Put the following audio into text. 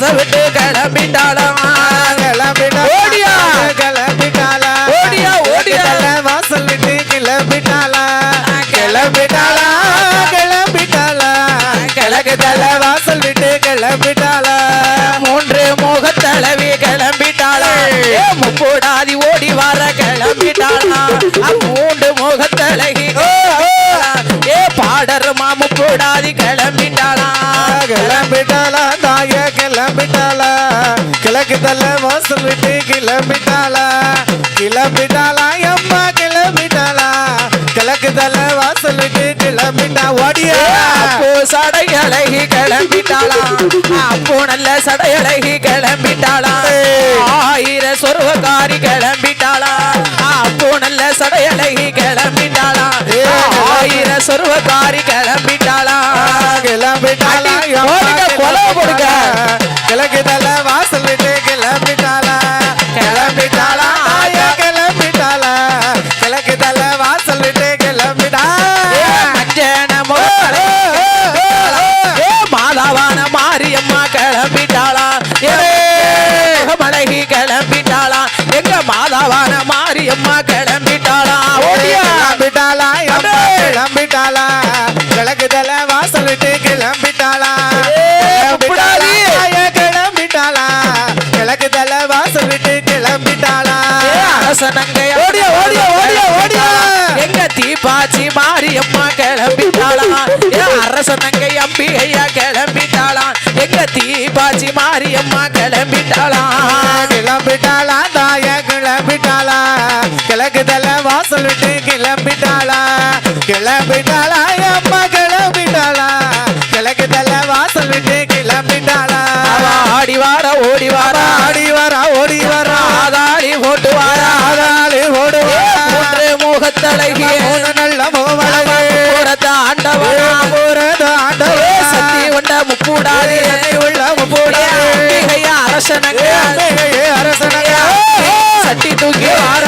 வாச விட்டு ஓடியா. ஓடியா, ஓடியா. தலை வாசல் விட்டு கிளம்பிட்டாளா? கிளம்பிட்டாளா? கிளம்பிட்டாளா? கிழக்கு தலை வாசல் விட்டு கிளம்பிட்டாளா? மூன்று முகத்தளவி கிளம்பிட்டாளா? ஏ முக்கூடாதி ஓடி வர கிளம்பிட்டாளா? தலை வாசல் விட்டு கிளம்பிட்டாளா? கிளம்பிட்டாளா அம்மா கிளம்பிட்டாளா? கிழக்கு தலை வாசல் விட்டு கிளம்பிட்டா ஓடியா? அப்போ சடையழகி கிளம்பிட்டாளா? அப்போ நல்ல சடையழகி கிளம்பிட்டாளா? ஆயிர சொருவக்காரி கிளம்பிட்டாளா? அப்போ நல்ல சடையழகி கிளம்பிட்டாளா கிழக்கு தலை வாசல் விட்டு கிளம்பிட்டாளா கிளம்பிட்டாளா? கிழக்கு தலை வாசல் விட்டு கிளம்பிட்டாளா அரசனங்க ஓடியா, ஓடியா, ஓடியா, ஓடியா. எங்க தீபாச்சி மாரியம்மா கிளம்பிட்டாளா? அரசனங்க அம்பிகையா கிளம்பிட்டாளா? எங்க தீபாச்சி மாரியம்மா கிளம்பிட்டாளா? கிளம்பிட்டாளா தாய கிளம்பிட்டாளா? கிழக்கு தலை வாசல் விட்டு கிளம்பிட்டாளா? கிளம்பிட்டாளா அம்மா கிளம்பிட்டாளா கிழக்கு தலை வாசல் விட்டு கிளம்பிட்டாளா. ஆடி வார ஓடி வாரா ஆடி வரா ஓடி வரா. ஆதாளி போட்டு வாரா ஆதாளி மூன்று முகத்தழகிய நல்ல சக்தி கொண்ட முக்கூடாதி உள்ள அம்பிகையா அரசனங்க அரசனங்க சட்டி தூக்கி ஆராடவா